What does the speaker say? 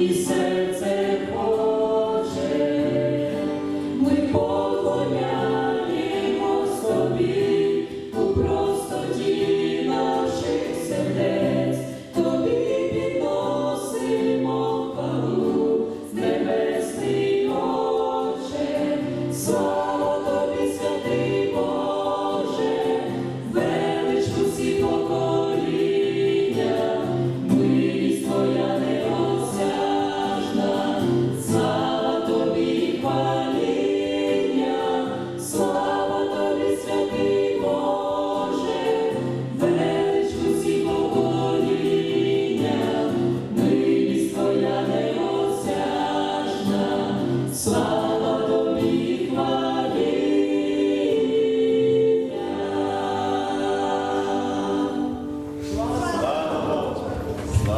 і серце хоче, ми поклоняємо собі у простоті наших сердець, тобі підносимо хвалу, небесний Отче.